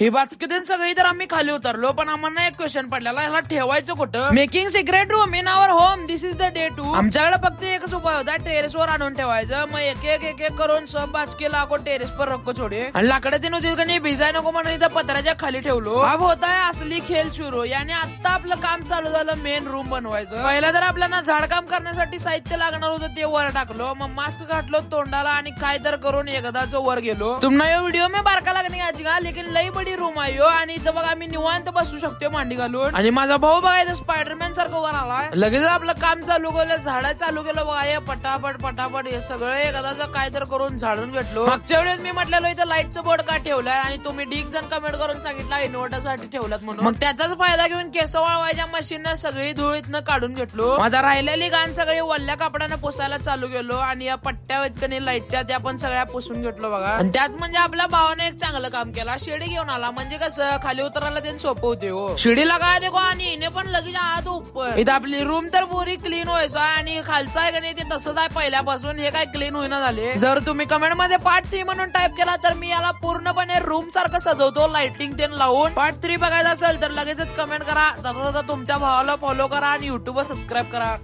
हे बाचकीतील सगळी तर आम्ही खाली उतरलो पण आम्हाला एक क्वेश्चन पडलेला ह्याला ठेवायचं कुठं? Making secret room in our home this is the day two आमच्याकडे फक्त एकच उपाय होता टेरेस वर आणून ठेवायचं. मग एक एक एक एक करून सब बाचके लाखो टेरेस पर रक्को छोडे आणि लाकडं तीन होती का नाही भिजाय नको म्हणून इथं पत्राच्या खाली ठेवलो. अब होत आहे असली खेळ सुरू. याने आता आपलं काम चालू झालं मेन रूम बनवायचं. पहिला तर आपल्याला झाडकाम करण्यासाठी साहित्य लागणार होतं ते वर टाकलो. मग मास्क घातलो तोंडाला आणि काय तर करून एकदाच वर गेलो. तुम्हाला व्हिडिओ में बारका लागणे आजी का? लेकिन लई बडी रूम आहे आणि इथं बघा मी निवांत बसू शकतो मांडी घालून. आणि माझा भाऊ बघायचं स्पायडरमॅन सारखं वर आलाय लगेच आपलं काम चालू केलं झाड चालू केलं बघा हे पटापट पटापट हे सगळं एकदाच काय तर करून झाडून घेतलो. मागच्या वेळेस मी म्हटलेलो इथं लाईटचं बोर्ड का ठेवलाय? आणि तुम्ही ढीक जण कमेंट करून सांगितलं इन्व्हर्टरसाठी ठेवलात म्हणून. मग त्याचाच फायदा घेऊन केस वाळवायच्या मशीन सगळी धूळ इथनं काढून घेतलो. माझा राहिलेली गाण सगळी वल्ल्या कापडाने पुसायला चालू केलो आणि या पट्ट्या नाही लाईटच्या त्या पण सगळ्या पुसून घेतलो बघा. आणि त्यात म्हणजे आपल्या भावाने एक चांगलं काम केला. शिडी घेऊन आला. म्हणजे कसं खाली उतरायला ते सोपं होते हो. शिडीला काय देखो आणि हिने पण लगेच आत उपर. इथं आपली रूम तर पुरी क्लीन व्हायचं आणि खालचं आहे का नाही ते तसंच आहे पहिल्यापासून. हे काय क्लीन होईना झाले. जर तुम्ही कमेंटमध्ये पार्ट थ्री म्हणून टाईप केला तर मी याला पूर्णपणे रूम सारखं सजवतो लाइटिंग ते लावून. पार्ट थ्री बघायचं असेल तर लगेचच कमेंट करा. जाता जाता तुमच्या भावाला फॉलो करा आणि युट्यूबवर सबस्क्राईब करा.